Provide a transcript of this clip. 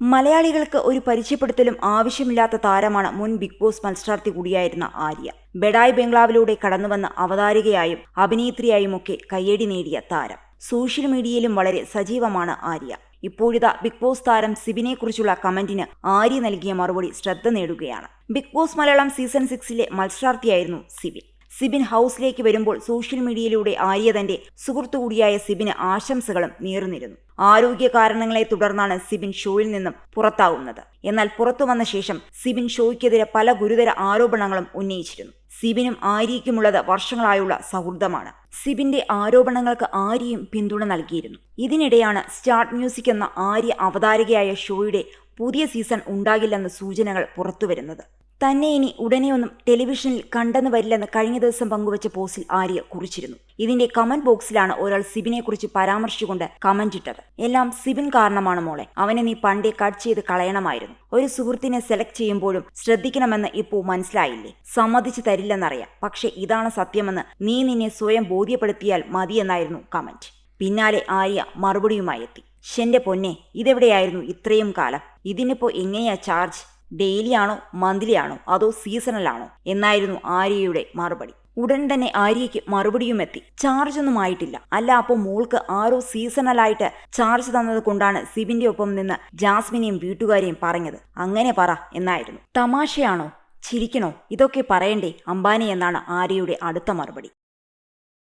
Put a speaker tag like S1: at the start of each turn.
S1: മലയാളികൾക്ക് ഒരു പരിചയപ്പെടുത്തലും ആവശ്യമില്ലാത്ത താരമാണ് മുൻ ബിഗ് ബോസ് മത്സരാർത്ഥി കൂടിയായിരുന്ന ആര്യ. ബെഡായ് ബംഗ്ലാവിലൂടെ കടന്നുവന്ന അവതാരികയായും അഭിനേത്രിയായും ഒക്കെ കയ്യടി നേടിയ താരം. സോഷ്യൽ മീഡിയയിലും വളരെ സജീവമാണ് ആര്യ. ഇപ്പോഴിതാ ബിഗ് ബോസ് താരം സിബിനെക്കുറിച്ചുള്ള കമന്റിന് ആര്യ നൽകിയ മറുപടി ശ്രദ്ധ നേടുകയാണ്. ബിഗ് ബോസ് മലയാളം സീസൺ സിക്സിലെ മത്സരാർത്ഥിയായിരുന്നു സിബിൻ. സിബിൻ ഹൗസിലേക്ക് വരുമ്പോൾ സോഷ്യൽ മീഡിയയിലൂടെ ആര്യ തന്റെ സുഹൃത്തു കൂടിയായ സിബിന് ആശംസകളും നേർന്നിരുന്നു. ആരോഗ്യ കാരണങ്ങളെ തുടർന്നാണ് സിബിൻ ഷോയിൽ നിന്നും പുറത്താവുന്നത്. എന്നാൽ പുറത്തു വന്ന ശേഷം സിബിൻ ഷോയ്ക്കെതിരെ പല ഗുരുതര ആരോപണങ്ങളും ഉന്നയിച്ചിരുന്നു. സിബിനും ആര്യയ്ക്കുമുള്ളത് വർഷങ്ങളായുള്ള സൗഹൃദമാണ്. സിബിന്റെ ആരോപണങ്ങൾക്ക് ആര്യയും പിന്തുണ നൽകിയിരുന്നു. ഇതിനിടെയാണ് സ്റ്റാർട്ട് മ്യൂസിക് എന്ന ആര്യ അവതാരകയായ ഷോയുടെ പുതിയ സീസൺ ഉണ്ടാകില്ലെന്ന സൂചനകൾ പുറത്തുവരുന്നത്. തന്നെ ഇനി ഉടനെയൊന്നും ടെലിവിഷനിൽ കണ്ടെന്ന് വരില്ലെന്ന് കഴിഞ്ഞ ദിവസം പങ്കുവച്ച പോസ്റ്റിൽ ആര്യ കുറിച്ചിരുന്നു. ഇതിന്റെ കമന്റ് ബോക്സിലാണ് ഒരാൾ സിബിനെ കുറിച്ച് പരാമർശിച്ചുകൊണ്ട് കമന്റ് ഇട്ടത്. എല്ലാം സിബിൻ കാരണമാണ് മോളെ. അവനെ നീ പണ്ടേ കട്ട് ചെയ്ത് കളയണമായിരുന്നു. ഒരു സുഹൃത്തിനെ സെലക്ട് ചെയ്യുമ്പോഴും ശ്രദ്ധിക്കണമെന്ന് ഇപ്പോൾ മനസ്സിലായില്ലേ? സമ്മതിച്ചു തരില്ലെന്നറിയാം. പക്ഷെ ഇതാണ് സത്യമെന്ന് നീ നിന്നെ സ്വയം ബോധ്യപ്പെടുത്തിയാൽ മതിയെന്നായിരുന്നു കമന്റ്. പിന്നാലെ ആര്യ മറുപടിയുമായി എത്തി. ഷെന്റെ പൊന്നെ ഇതെവിടെയായിരുന്നു ഇത്രയും കാലം? ഇതിനിപ്പോ എങ്ങനെയാ ചാർജ്? ഡെയിലി ആണോ മന്ത്ലി ആണോ അതോ സീസണലാണോ എന്നായിരുന്നു ആര്യയുടെ മറുപടി. ഉടൻ തന്നെ ആര്യയ്ക്ക് മറുപടിയും എത്തി. ചാർജ് ഒന്നും ആയിട്ടില്ല. അല്ല അപ്പോൾ മോൾക്ക് ആരോ സീസണലായിട്ട് ചാർജ് തന്നത് കൊണ്ടാണ് സിബിന്റെ ഒപ്പം നിന്ന് ജാസ്മിനെയും വീട്ടുകാരെയും പറഞ്ഞത്. അങ്ങനെ പറ എന്നായിരുന്നു. തമാശയാണോ? ചിരിക്കണോ? ഇതൊക്കെ പറയണ്ടേ അംബാനി എന്നാണ് ആര്യയുടെ അടുത്ത മറുപടി.